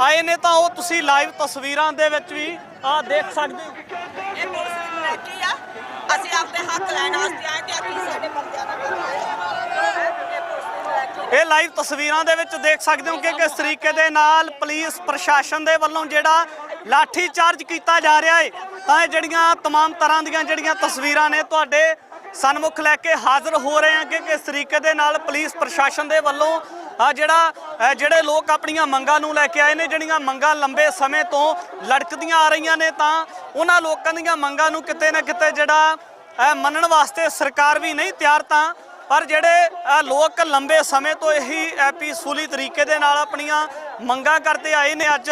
[SPEAKER 1] ਆਏ ਨੇ, ਤਾਂ ਉਹ ਤੁਸੀਂ ਲਾਈਵ ਤਸਵੀਰਾਂ ਦੇ ਵਿੱਚ ਵੀ ਆ ਦੇਖ ਸਕਦੇ ਹੋ
[SPEAKER 2] ਇਹ ਪੁਲਿਸ ਦੀ ਤਰੱਕੀ ਆ ਅਸੀਂ ਆਪਣੇ ਹੱਕ ਲੈਣ ਵਾਸਤੇ ਆਏ ਤੇ ਆ ਕੀ ਸਾਡੇ ਬੰਦਿਆਂ ਨਾਲ ਇਹ ਪੁਲਿਸ ਦੀ ਤਰੱਕੀ
[SPEAKER 1] ਇਹ ਲਾਈਵ ਤਸਵੀਰਾਂ ਦੇ ਵਿੱਚ ਦੇਖ ਸਕਦੇ ਹੋ ਕਿ ਕਿਸ ਤਰੀਕੇ ਦੇ ਨਾਲ ਪੁਲਿਸ ਪ੍ਰਸ਼ਾਸਨ ਦੇ ਵੱਲੋਂ ਜਿਹੜਾ ਲਾਠੀ ਚਾਰਜ ਕੀਤਾ ਜਾ ਰਿਹਾ ਹੈ ਤਾਂ ਇਹ ਜਿਹੜੀਆਂ तमाम ਤਰ੍ਹਾਂ ਦੀਆਂ ਜਿਹੜੀਆਂ ਤਸਵੀਰਾਂ ਨੇ ਤੁਹਾਡੇ ਸਨਮੁਖ ਲੈ ਕੇ ਹਾਜ਼ਰ ਹੋ ਰਹੇ ਹਾਂ ਕਿ ਕਿਸ ਤਰੀਕੇ ਦੇ ਨਾਲ ਪੁਲਿਸ ਪ੍ਰਸ਼ਾਸਨ ਦੇ ਵੱਲੋਂ ਆ ਜਿਹੜਾ ਜਿਹੜੇ ਲੋਕ ਆਪਣੀਆਂ ਮੰਗਾਂ ਨੂੰ ਲੈ ਕੇ ਆਏ ਨੇ ਜਿਹੜੀਆਂ ਮੰਗਾਂ ਲੰਬੇ ਸਮੇਂ ਤੋਂ ਲੜਕਦੀਆਂ ਆ ਰਹੀਆਂ ਨੇ ਤਾਂ ਉਹਨਾਂ ਲੋਕਾਂ ਦੀਆਂ ਮੰਗਾਂ ਨੂੰ ਕਿਤੇ ਨਾ ਕਿਤੇ ਜਿਹੜਾ ਮੰਨਣ ਵਾਸਤੇ ਸਰਕਾਰ ਵੀ ਨਹੀਂ ਤਿਆਰ ਤਾਂ ਪਰ ਜਿਹੜੇ ਲੋਕ ਲੰਬੇ ਸਮੇਂ ਤੋਂ ਇਹੀ ਅ, ਪੀਸਫੁਲੀ ਤਰੀਕੇ ਦੇ ਨਾਲ ਆਪਣੀਆਂ ਮੰਗਾਂ ਕਰਦੇ ਆਏ ਨੇ ਅੱਜ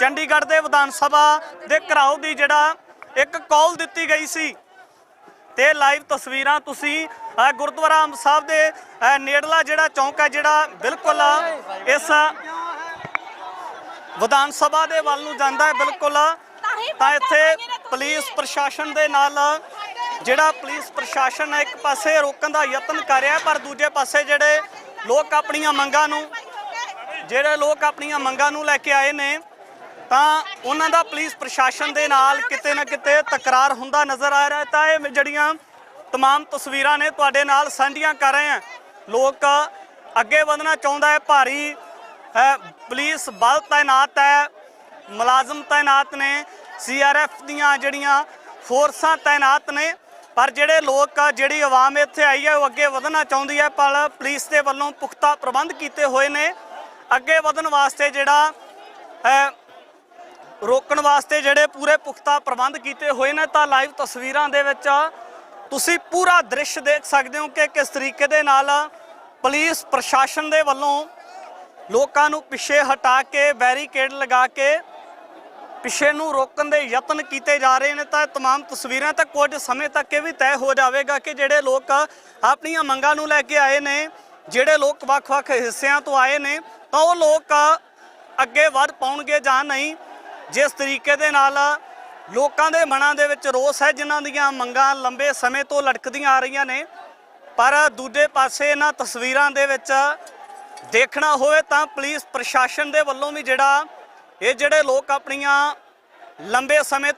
[SPEAKER 1] ਚੰਡੀਗੜ੍ਹ ਦੇ ਵਿਧਾਨ ਸਭਾ ਦੇ ਘਰਾਓ ਦੀ ਜਿਹੜਾ ਇੱਕ ਕਾਲ ਦਿੱਤੀ ਗਈ ਸੀ। ਤੇ ਲਾਈਵ ਤਸਵੀਰਾਂ ਤੁਸੀਂ ਗੁਰਦੁਆਰਾ ਸਾਹਿਬ ਦੇ ਨੇੜਲਾ ਜਿਹੜਾ ਚੌਂਕ ਹੈ, ਜਿਹੜਾ ਬਿਲਕੁਲ ਇਸ ਵਿਧਾਨ ਸਭਾ ਦੇ ਵੱਲ ਨੂੰ ਜਾਂਦਾ ਹੈ, ਬਿਲਕੁਲ ਤਾਂ ਇੱਥੇ ਪੁਲਿਸ ਪ੍ਰਸ਼ਾਸਨ ਦੇ ਨਾਲ ਜਿਹੜਾ ਪੁਲਿਸ ਪ੍ਰਸ਼ਾਸਨ ਹੈ, ਇੱਕ ਪਾਸੇ ਰੋਕਣ ਦਾ ਯਤਨ ਕਰ ਰਿਹਾ ਪਰ ਦੂਜੇ ਪਾਸੇ ਜਿਹੜੇ ਲੋਕ ਆਪਣੀਆਂ ਮੰਗਾਂ ਨੂੰ, ਜਿਹੜੇ ਲੋਕ ਆਪਣੀਆਂ ਮੰਗਾਂ ਨੂੰ ਲੈ ਕੇ ਆਏ ਨੇ, ਤਾਂ ਉਹਨਾਂ ਦਾ ਪੁਲਿਸ ਪ੍ਰਸ਼ਾਸਨ ਦੇ ਨਾਲ ਕਿਤੇ ਨਾ ਕਿਤੇ ਤਕਰਾਰ ਹੁੰਦਾ ਨਜ਼ਰ ਆ ਰਿਹਾ ਤਾਂ ਇਹ ਜਿਹੜੀਆਂ तमाम ਤਸਵੀਰਾਂ ਨੇ ਤੁਹਾਡੇ ਨਾਲ ਸਾਂਝੀਆਂ ਕਰ ਰਹੇ ਹਾਂ ਲੋਕ ਅੱਗੇ ਵਧਣਾ ਚਾਹੁੰਦਾ ਹੈ ਭਾਰੀ ਅ, ਪੁਲਿਸ ਬਲ ਤਾਇਨਾਤ ਹੈ ਮੁਲਾਜ਼ਮ ਤਾਇਨਾਤ ਨੇ ਸੀਆਰਐਫ ਦੀਆਂ ਜਿਹੜੀਆਂ ਫੋਰਸਾਂ ਤਾਇਨਾਤ ਨੇ ਪਰ ਜਿਹੜੇ ਲੋਕ ਜਿਹੜੀ ਆਵਾਮ ਇੱਥੇ ਆਈ ਹੈ ਉਹ ਅੱਗੇ ਵਧਣਾ ਚਾਹੁੰਦੀ ਹੈ ਪਰ ਪੁਲਿਸ ਦੇ ਵੱਲੋਂ ਪੁਖਤਾ ਪ੍ਰਬੰਧ ਕੀਤੇ ਹੋਏ ਨੇ ਅੱਗੇ ਵਧਣ ਵਾਸਤੇ ਜਿਹੜਾ ਅ, ਰੋਕਣ ਵਾਸਤੇ ਜਿਹੜੇ ਪੂਰੇ ਪੁਖਤਾ ਪ੍ਰਬੰਧ ਕੀਤੇ ਹੋਏ ਨੇ ਤਾਂ ਲਾਈਵ ਤਸਵੀਰਾਂ ਦੇ ਵਿੱਚ ਤੁਸੀਂ ਪੂਰਾ ਦ੍ਰਿਸ਼ ਦੇਖ ਸਕਦੇ ਹੋ ਕਿ ਕਿਸ ਤਰੀਕੇ ਦੇ ਨਾਲ ਪੁਲਿਸ ਪ੍ਰਸ਼ਾਸਨ ਦੇ ਵੱਲੋਂ ਲੋਕਾਂ ਨੂੰ ਪਿੱਛੇ ਹਟਾ ਕੇ ਬੈਰੀਕੇਡ ਲਗਾ ਕੇ ਪਿੱਛੇ ਨੂੰ ਰੋਕਣ ਦੇ ਯਤਨ ਕੀਤੇ ਜਾ ਰਹੇ ਨੇ ਤਾਂ ਇਹ तमाम ਤਸਵੀਰਾਂ ਤਾਂ ਕੁਝ ਸਮੇਂ ਤੱਕ ਇਹ ਵੀ ਤੈਅ ਹੋ ਜਾਵੇਗਾ ਕਿ ਜਿਹੜੇ ਲੋਕ ਆਪਣੀਆਂ ਮੰਗਾਂ ਨੂੰ ਲੈ ਕੇ ਆਏ ਨੇ ਜਿਹੜੇ ਲੋਕ ਵੱਖ-ਵੱਖ ਹਿੱਸਿਆਂ ਤੋਂ ਆਏ ਨੇ ਤਾਂ ਉਹ ਲੋਕ ਅੱਗੇ ਵੱਧ ਪਾਉਣਗੇ ਜਾਂ ਨਹੀਂ ਜਿਸ ਤਰੀਕੇ ਦੇ ਨਾਲ ਲੋਕਾਂ ਦੇ ਮਨਾਂ ਦੇ ਵਿੱਚ ਰੋਸ ਹੈ ਜਿਨ੍ਹਾਂ ਦੀਆਂ ਮੰਗਾਂ ਲੰਬੇ ਸਮੇਂ ਤੋਂ ਲਟਕਦੀਆਂ ਆ ਰਹੀਆਂ ਨੇ। ਪਰ ਦੂਜੇ ਪਾਸੇ ਇਹਨਾਂ ਤਸਵੀਰਾਂ ਦੇ ਵਿੱਚ ਦੇਖਣਾ ਹੋਵੇ ਤਾਂ ਪੁਲਿਸ ਪ੍ਰਸ਼ਾਸਨ ਦੇ ਵੱਲੋਂ ਵੀ ਜਿਹੜਾ ਇਹ ਜਿਹੜੇ ਲੋਕ ਆਪਣੀਆਂ ਲੰਬੇ ਸਮੇਂ ਤੋਂ